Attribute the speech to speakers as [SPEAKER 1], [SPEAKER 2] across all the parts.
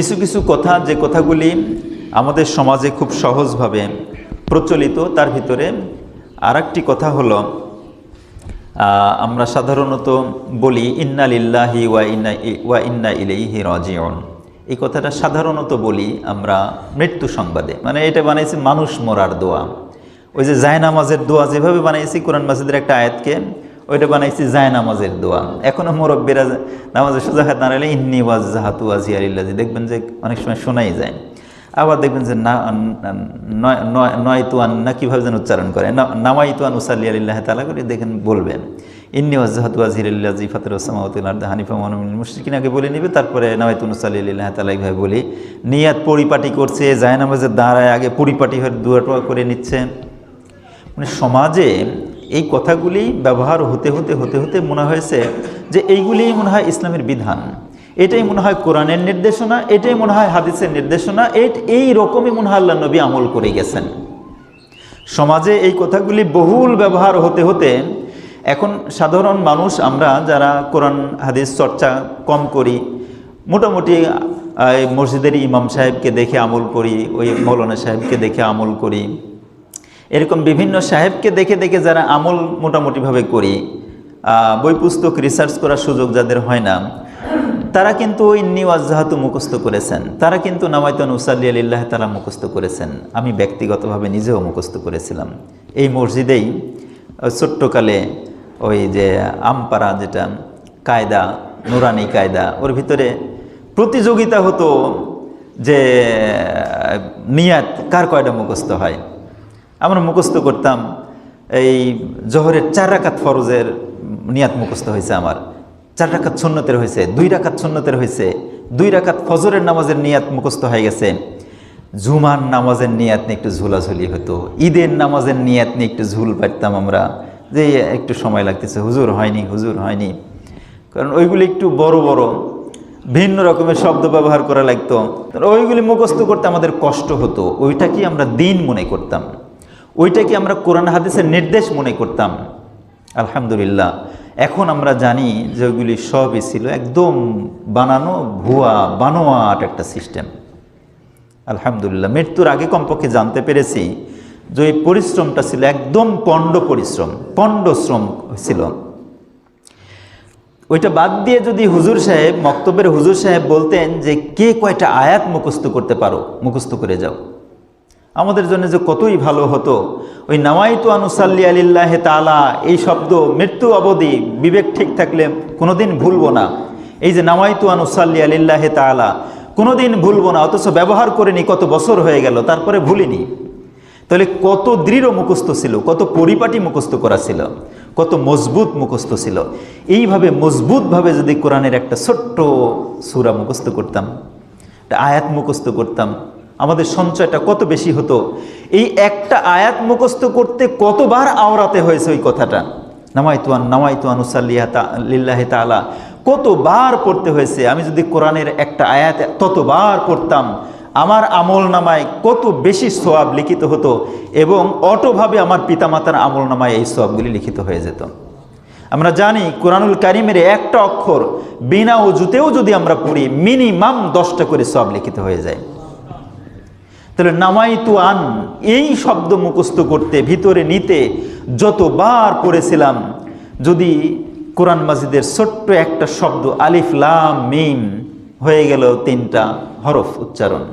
[SPEAKER 1] কিছু কিছু কথা, যে কথাগুলি আমাদের সমাজে খুব সহজভাবে প্রচলিত, তার ভিতরে আর কথা হলো আমরা সাধারণত বলি, ইন্না লিল্লাহি ওয়া ইন্না ওয়া ইন্না ইলাইহি রাজিউন। এই কথাটা সাধারণত বলি আমরা মৃত্যু সংবাদে। মানে এটা বানাইছি মানুষ মরার দোয়া। ওই যে জায়নামাজের দোয়া যেভাবে বানাইছি, কোরআন মাসিদের একটা আয়াতকে ওইটা বানাইছি জায়নামাজের দোয়া। এখনও মোরব্বীরা নামাজের সোজা হাত দাঁড়ালে ইন্নি ওয়াজ জাহাতু ওয়াজিয়ারিল্লাজি দেখবেন যে অনেক সময় শোনাই যায়। আবার দেখবেন যে না নয়- তুয়ান না কীভাবে যেন উচ্চারণ করে। নামাই তুয়ান উসাল্লি আলিল্লাহ তালা করে দেখেন বলবেন, ইন্নি ওয়াজাহাতু ওয়াজিরিল্লা জিফাতুর ওসামাউতুল আর্দ হানিফা মনমিন মুশরিকিন। আগে বলে নিবে, তারপরে নামাইতুন উসাল্লি আলিল্লাহ তালা এইভাবে বলি, নিয়াত পরিপাটি করছে জায়নামাজের দাঁড়ায় আগে পরিপাটি হয়ে দুয়াটোয়া করে নিচ্ছে মানে সমাজে এই কথাগুলি ব্যবহার হতে হতে হতে হতে মনে হয়েছে যে এইগুলিই মনে হয় ইসলামের বিধান। এটাই মনে হয় কোরআনের নির্দেশনা, এটাই মনে হয় হাদিসের নির্দেশনা এই রকমই মনে হয় আল্লাহ নবী আমল করে গেছেন। সমাজে এই কথাগুলি বহুল ব্যবহার হতে হতে এখন সাধারণ মানুষ আমরা যারা কোরআন, হাদিস চর্চা কম করি, মোটামুটি মসজিদের ইমাম সাহেবকে দেখে আমল করি, ওই মৌলানা সাহেবকে দেখে আমল করি এরকম বিভিন্ন সাহেবকে দেখে দেখে যারা আমল মোটামুটিভাবে করি বই পুস্তক রিসার্চ করার সুযোগ যাদের হয় না, তারা কিন্তু ওই নিওয়াজাহাতু মুখস্থ করেছেন। তারা কিন্তু নামায়তন উসাল্লি আলিল্লাহ তারা মুখস্থ করেছেন। আমি ব্যক্তিগতভাবে নিজেও মুখস্থ করেছিলাম। এই মসজিদেই ছোট্টকালে ওই যে আমপাড়া যেটা, কায়দা, নুরানি কায়দা, ওর ভিতরে প্রতিযোগিতা হতো যে নিয়াত কার কয়টা মুখস্থ হয়? আমরা মুখস্থ করতাম, এই জহরের চার রাকাত ফরজের নিয়াত মুখস্থ হয়েছে আমার। চার রাকাত সুন্নতের হয়েছে, দুই রাকাত সুন্নতের হয়েছে, দুই রাকাত ফজরের নামাজের নিয়াত মুখস্থ হয়ে গেছে। জুমার নামাজের নিয়াত নিয়ে একটু ঝুলাঝুলি হতো, ঈদের নামাজের নিয়াত নিয়ে একটু ঝুল পারতাম আমরা, যে একটু সময় লাগতেছে, হুজুর হয়নি হুজুর হয়নি। কারণ ওইগুলি একটু বড় বড়, ভিন্ন রকমের শব্দ ব্যবহার করা লাগতো। ওইগুলি মুখস্থ করতে আমাদের কষ্ট হতো, ওইটা কি আমরা দিন মনে করতাম ওইটা কি আমরা কোরআন হাদিসের নির্দেশ মনে করতাম। আলহামদুলিল্লাহ। এখন আমরা জানি যে ওইগুলি সবই ছিল একদম বানানো ভুয়া, বানোয়াট একটা সিস্টেম। আলহামদুলিল্লাহ। মৃত্যুর আগে কমপক্ষে জানতে পেরেছি যে ওই পরিশ্রমটা ছিল একদম পণ্ড পরিশ্রম পণ্ডশ্রম ছিল। ওইটা বাদ দিয়ে যদি হুজুর সাহেব, মক্তবের হুজুর সাহেব বলতেন যে কে কয়টা আয়াত মুখস্থ করতে পারো, মুখস্থ করে যাও। আমাদের জন্য যে কতই ভালো হতো, ওই নামাইতু আনুসাল্লি আলিল্লাহ তালা এই শব্দ মৃত্যু অবধি বিবেক ঠিক থাকলে কোনোদিন ভুলবো না। এই যে নামাইতু আনুসাল্লি আলিল্লাহ তালা কোনোদিন ভুলবো না, অথচ ব্যবহার করিনি, কত বছর হয়ে গেল, তারপরে ভুলিনি। তাহলে কত দৃঢ় মুখস্থ ছিল, কত পরিপাটি মুখস্থ করা ছিল, কত মজবুত মুখস্থ ছিল। এইভাবে মজবুতভাবে যদি কোরআনের একটা ছোট্ট সুরা মুখস্থ করতাম, একটা আয়াত মুখস্থ করতাম আমাদের সঞ্চয়টা কত বেশি হতো? এই একটা আয়াত মুখস্থ করতে কতবার আওরাতে হয়েছে ওই কথাটা? নামাইতুয়ান নামাইতুয়ান উসাল্লিয়া লিল্লাহ তালা কতবার পড়তে হয়েছে? আমি যদি কোরআনের একটা আয়াত ততবার পড়তাম, আমার আমল নামায় কত বেশি সোয়াব লিখিত হতো এবং অটোভাবে আমার পিতামাতার আমল নামায় এই সোয়াবগুলি লিখিত হয়ে যেত। আমরা জানি কোরআনুল কারিমের একটা অক্ষর, বিনা অজুতেও যদি আমরা পড়ি, মিনিমাম দশটা করে সব লিখিত হয়ে যায়। তাহলে নামাইতু আন, এই শব্দ মুখস্থ করতে, ভিতরে নিতে যতবার পড়েছিলাম, যদি কোরআন মাজিদের ছোট্ট একটা শব্দ আলিফ লাম মিম হয়ে গেল তিনটা হরফ উচ্চারণ।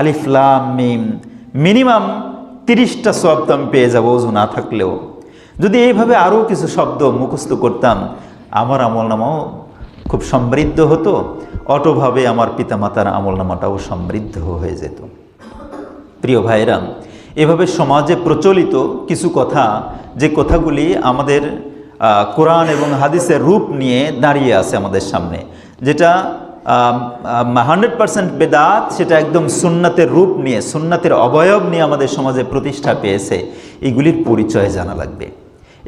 [SPEAKER 1] আলিফ লাম মিম, মিনিমাম তিরিশটা শব্দ আমি পেয়ে যাব ওজু না থাকলেও। যদি এইভাবে আরও কিছু শব্দ মুখস্থ করতাম, আমার আমল নামাও খুব সমৃদ্ধ হতো, অটোভাবে আমার পিতামাতার আমল নামাটাও সমৃদ্ধ হয়ে যেত। প্রিয় ভাইরা এভাবে সমাজে প্রচলিত কিছু কথা, যে কথাগুলি আমাদের কোরআন এবং হাদিসের রূপ নিয়ে দাঁড়িয়ে আছে আমাদের সামনে, যেটা হান্ড্রেড পারসেন্ট বেদাত, সেটা একদম সুন্নাতের রূপ নিয়ে, সুন্নাতের অবয়ব নিয়ে আমাদের সমাজে প্রতিষ্ঠা পেয়েছে, এগুলির পরিচয় জানা লাগবে।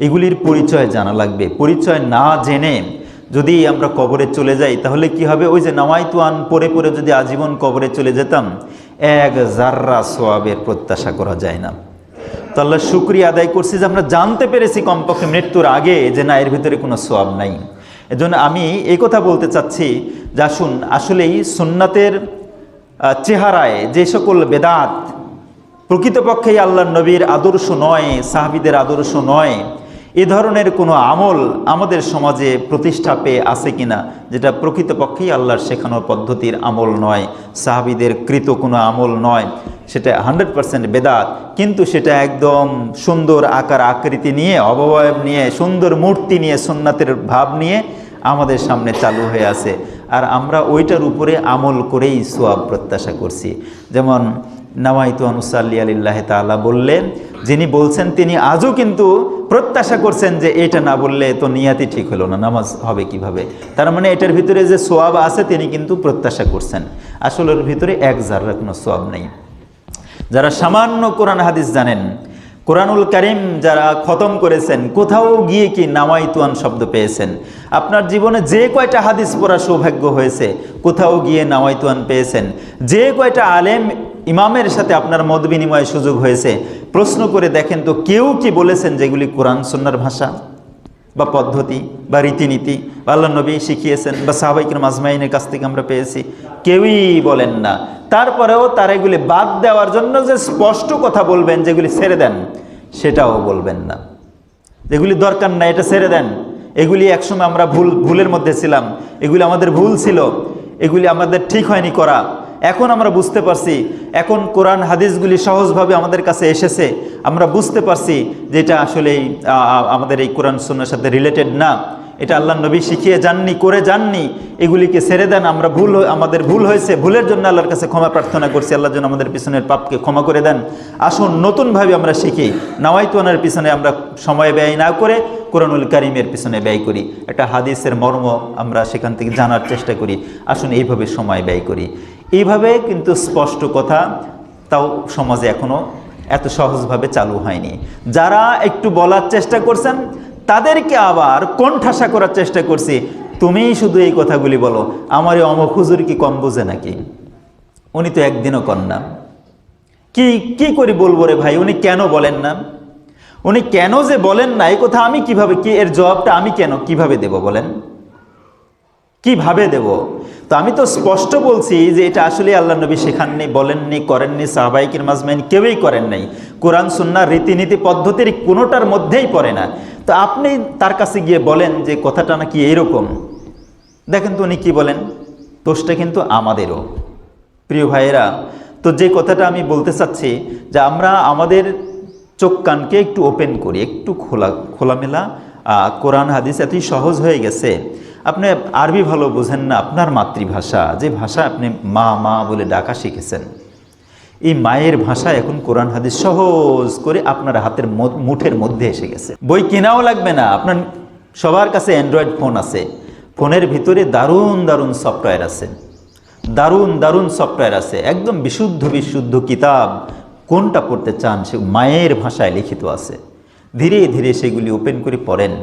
[SPEAKER 1] এগুলির পরিচয় জানা লাগবে। পরিচয় না জেনে যদি আমরা কবরে চলে যাই, তাহলে কি হবে? ওই যে নামাইতুয়ান পরে পরে যদি আজীবন কবরে চলে যেতাম এক জাররা সোয়াবের প্রত্যাশা করা যায় না। তো আল্লাহ শুক্রিয়া আদায় করছি যে আমরা জানতে পেরেছি কমপক্ষে মৃত্যুর আগে যে না, এর ভিতরে কোনো সোয়াব নাই। এজন্য আমি এই কথা বলতে চাচ্ছি যে আসুন, আসলেই সুন্নাতের চেহারায় যে সকল বেদাত প্রকৃতপক্ষেই আল্লাহ নবীর আদর্শ নয়, সাহাবিদের আদর্শ নয় এ ধরনের কোনো আমল আমাদের সমাজে প্রতিষ্ঠা পেয়ে আছে কিনা, যেটা প্রকৃতপক্ষেই আল্লাহর শেখানো পদ্ধতির আমল নয়, সাহাবিদের কৃত কোনো আমল নয়, সেটা হান্ড্রেড পারসেন্ট বেদাত, কিন্তু সেটা একদম সুন্দর আকার আকৃতি নিয়ে, অবয়ব নিয়ে, সুন্দর মূর্তি নিয়ে, সুন্নাতের ভাব নিয়ে আমাদের সামনে চালু হয়ে আছে। আর আমরা ওইটার উপরে আমল করেই সোয়াব প্রত্যাশা করছি। যেমন নামাইতু আনুসাল্লি আলিল্লাহ তাআলা বললেন, যিনি বলছেন তিনি আজও কিন্তু প্রত্যাশা করছেন যে এটা না বললে তো নিয়াতি ঠিক হলো না, নামাজ হবে কীভাবে? তার মানে এটার ভিতরে যে সোয়াব আছে, তিনি কিন্তু প্রত্যাশা করছেন। আসলের ভিতরে এক জাররা কোনো সোয়াব নেই। যারা সামান্য কোরআন হাদিস জানেন কোরআনুল করিম যারা খতম করেছেন, কোথাও গিয়ে কি নামাইতুয়ান শব্দ পেয়েছেন? আপনার জীবনে যে কয়টা হাদিস পড়ার সৌভাগ্য হয়েছে, কোথাও গিয়ে নামাইতুয়ান পেয়েছেন? যে কয়টা আলেম ইমামের সাথে আপনার মত বিনিময় সুযোগ হয়েছে? প্রশ্ন করে দেখেন তো কেউ কি বলেছেন যেগুলি কোরআন সন্ন্যার ভাষা বা পদ্ধতি বা রীতিনীতি বা আল্লাহ নবী শিখিয়েছেন বা সাহাবাইকের মাজমাইনের কাছ থেকে আমরা পেয়েছি? কেউই বলেন না। তারপরেও তার এগুলি বাদ দেওয়ার জন্য যে স্পষ্ট কথা বলবেন যেগুলি ছেড়ে দেন সেটাও বলবেন না। যেগুলি দরকার না এটা ছেড়ে দেন। এগুলি একসময় আমরা ভুল ভুলের মধ্যে ছিলাম। এগুলি আমাদের ভুল ছিল। এগুলি আমাদের ঠিক হয়নি করা। এখন আমরা বুঝতে পারছি এখন কোরআন হাদিসগুলি সহজভাবে আমাদের কাছে এসেছে। আমরা বুঝতে পারছি যে এটা আসলেই আ, আ, আমাদের এই কোরআন সুন্নার সাথে রিলেটেড না। এটা আল্লাহ নবী শিখিয়ে যাননি, করে যাননি, এগুলিকে ছেড়ে দেন, আমরা ভুল আমাদের ভুল হয়েছে, ভুলের জন্য আল্লাহর কাছে ক্ষমা প্রার্থনা করছি, আল্লাহ যেন আমাদের পিছনের পাপকে ক্ষমা করে দেন। আসুন, নতুনভাবে আমরা শিখি, নাওয়াইতুয়ানের পিছনে আমরা সময় ব্যয় না করে কোরআনুল কারিমের পিছনে ব্যয় করি। একটা হাদিসের মর্ম আমরা সেখান থেকে জানার চেষ্টা করি। আসুন, এইভাবে সময় ব্যয় করি। এইভাবে কিন্তু স্পষ্ট কথা তাও সমাজে এখনও এত সহজভাবে চালু হয়নি। যারা একটু বলার চেষ্টা করছেন তাদেরকে আবার কোণঠাসা করার চেষ্টা করছি। তুমিই শুধু এই কথাগুলি বলো, আমার এই অমক হুজুর কি কম বোঝে নাকি? উনি তো একদিনও কন না। কি কি করি বলব রে ভাই? উনি কেন বলেন না? উনি কেন যে বলেন না এই কথা আমি কীভাবে, কি এর জবাবটা আমি কেন কীভাবে দেব বলেন? কীভাবে দেব? তো আমি তো স্পষ্ট বলছি যে এটা আসলে আল্লাহ নবী শেখাননি, বলেননি, করেননি সাহবাইকের মাজমাইন কেউই করেন নাই। কোরআন সুন্নার রীতিনীতি পদ্ধতির কোনোটার মধ্যেই পড়ে না। তো আপনি তার কাছে গিয়ে বলেন যে কথাটা নাকি এরকম দেখেন তো উনি কী বলেন? দোষটা কিন্তু আমাদেরও। প্রিয় ভাইয়েরা, তো যে কথাটা আমি বলতে চাচ্ছি, যে আমরা আমাদের চোখ কানকে একটু ওপেন করি, একটু খোলা, খোলামেলা কোরআন, হাদিস এতই সহজ হয়ে গেছে। আপনি আরবি ভালো বোঝেন না, আপনার মাতৃভাষা, যে ভাষা আপনি মা মা বলে ডাকা শিখেছেন। এই মায়ের ভাষা এখন কোরআন হাদিস সহজ করে আপনার হাতের মুঠের মধ্যে এসে গেছে। বই কেনাও লাগবে না। আপনার সবার কাছে অ্যান্ড্রয়েড ফোন আছে। ফোনের ভিতরে দারুণ দারুণ সফটওয়্যার আছে। দারুণ দারুণ সফটওয়্যার আছে। একদম বিশুদ্ধ বিশুদ্ধ কিতাব কোনটা পড়তে চান সে মায়ের ভাষায় লিখিত আছে। ধীরে ধীরে সেগুলি ওপেন করে পড়েন।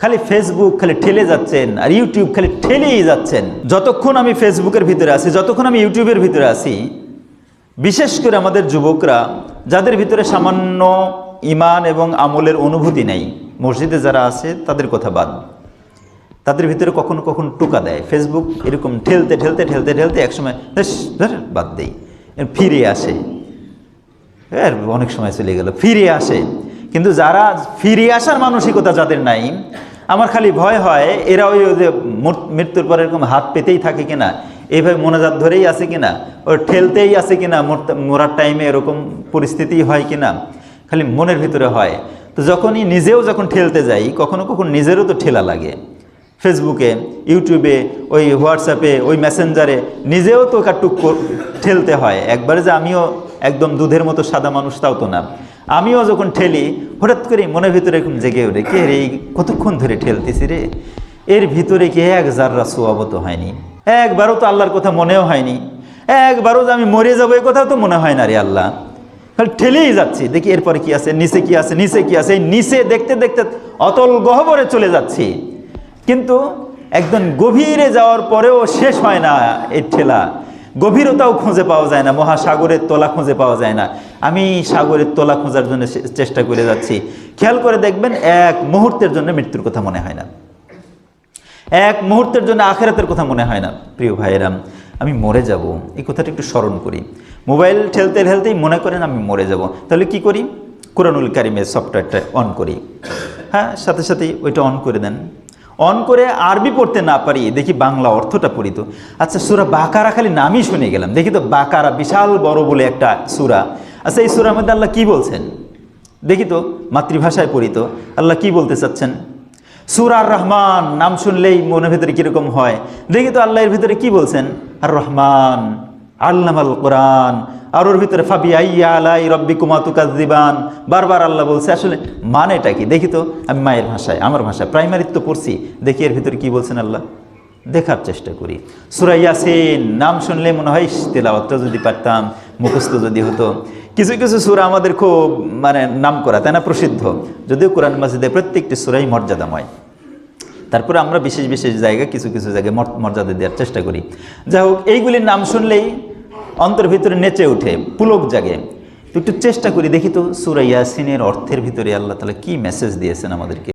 [SPEAKER 1] খালি ফেসবুক খালি ঠেলে যাচ্ছেন আর ইউটিউব খালি ঠেলেই যাচ্ছেন। যতক্ষণ আমি ফেসবুকের ভিতরে আছি, যতক্ষণ আমি ইউটিউবের ভিতরে আছি বিশেষ করে আমাদের যুবকরা যাদের ভিতরে সামান্য ইমান এবং আমলের অনুভূতি নেই মসজিদে যারা আছে তাদের কথা বাদ। তাদের ভিতরে কখনো কখনো টোকা দেয়। ফেসবুক এরকম ঠেলতে ঠেলতে ঠেলতে ঠেলতে একসময় "বেশ, ধর, বাদ দেই। ফিরে আসে। আর অনেক সময় চলে গেল ফিরে আসে। কিন্তু যারা ফিরে আসার মানসিকতা যাদের নাই আমার খালি ভয় হয় এরা ওই মৃত্যুর পর এরকম হাত পেতেই থাকে কিনা এইভাবে মোনাজাত ধরেই আছে কিনা? ওর ঠেলতেই আছে কিনা? মরার টাইমে এরকম পরিস্থিতি হয় কিনা? খালি মনের ভিতরে হয়। তো যখনই নিজেও যখন ঠেলতে যাই, কখনো কখনো নিজেরও তো ঠেলা লাগে। ফেসবুকে ইউটিউবে ওই হোয়াটসঅ্যাপে ওই মেসেঞ্জারে নিজেও তো একটু ঠেলতে হয়। একবারে যে আমিও একদম দুধের মতো সাদা মানুষ তাও তো না। আমিও যখন ঠেলি, হঠাৎ করে মনের ভিতরে এরকম জেগে ওঠে, কে রে কতক্ষণ ধরে ঠেলতেছি রে? এর ভিতরে কে এক জাররা সোয়াবত হয়নি। একবারও তো আল্লাহর কথা মনেও হয়নি। একবারও যে আমি মরে যাব, এই কথাও তো মনে হয় না রে আল্লাহ। খালি ঠেলেই যাচ্ছি। দেখি এরপরে কি আছে, নিচে কি আছে, নিচে কি আছে। নিচে দেখতে দেখতে অতল গহবরে চলে যাচ্ছি। কিন্তু একদম গভীরে যাওয়ার পরেও শেষ হয় না এই ঠেলা। গভীরতাও খুঁজে পাওয়া যায় না। মহাসাগরের তোলা খুঁজে পাওয়া যায় না। আমি সাগরের তোলা খোঁজার জন্য চেষ্টা করে যাচ্ছি। খেয়াল করে দেখবেন এক মুহূর্তের জন্য মৃত্যুর কথা মনে হয় না। এক মুহূর্তের জন্য আখেরাতের কথা মনে হয় না, প্রিয় ভাইয়েরাম আমি মরে যাব। এই কথাটা একটু স্মরণ করি। মোবাইল ঠেলতে ঠেলতেই মনে করেন আমি মরে যাব। তাহলে কি করি? কোরআনুল কারিমের সফটওয়্যারটা অন করি। হ্যাঁ সাথে সাথেই ওইটা অন করে দেন। অন করে আরবি পড়তে না পারি, দেখি বাংলা অর্থটা পড়ি তো। আচ্ছা সুরা বাকারা খালি নামই শুনে গেলাম। দেখি তো বাকারা বিশাল বড় বলে একটা সুরা। আচ্ছা এই সুরার মধ্যে আল্লাহ কী বলছেন? দেখি তো, মাতৃভাষায় পড়ি তো। আল্লাহ কী বলতে চাচ্ছেন? সুরার রহমান, নাম শুনলেই মনের ভিতরে কীরকম হয়? দেখি তো আল্লাহ এর ভিতরে কি বলছেন? আর রহমান, আল্লামাল কোরআন। আর ওর ভিতরে ফাবি আইয়া আলাই রব্বি কুমাতুকাজিবান বারবার আল্লাহ বলছে, আসলে মানেটা কি? দেখি তো, আমি মায়ের ভাষায়, আমার ভাষায় প্রাইমারি তো পড়ছি। দেখি এর ভিতরে কি বলছেন আল্লাহ? দেখার চেষ্টা করি। সুরা ইয়াসিন, নাম শুনলে মনে হয় তেলাওয়াতটা যদি পারতাম। মুখস্থ যদি হতো। কিছু কিছু সুরা আমাদের খুব মানে নাম করা তাই না, প্রসিদ্ধ। যদিও কোরআন মাসিদে প্রত্যেকটি সুরাই মর্যাদাময়। তারপরে আমরা বিশেষ বিশেষ জায়গায় কিছু কিছু জায়গায় মর- মর্যাদা দেওয়ার চেষ্টা করি। যাই হোক, এইগুলির নাম শুনলেই অন্তর ভিতরে নেচে ওঠে, পুলক জাগে। তো একটু চেষ্টা করি, দেখি তো সুরা ইয়াসিনের অর্থের ভিতরে আল্লাহ তালা কি মেসেজ দিয়েছেন আমাদেরকে।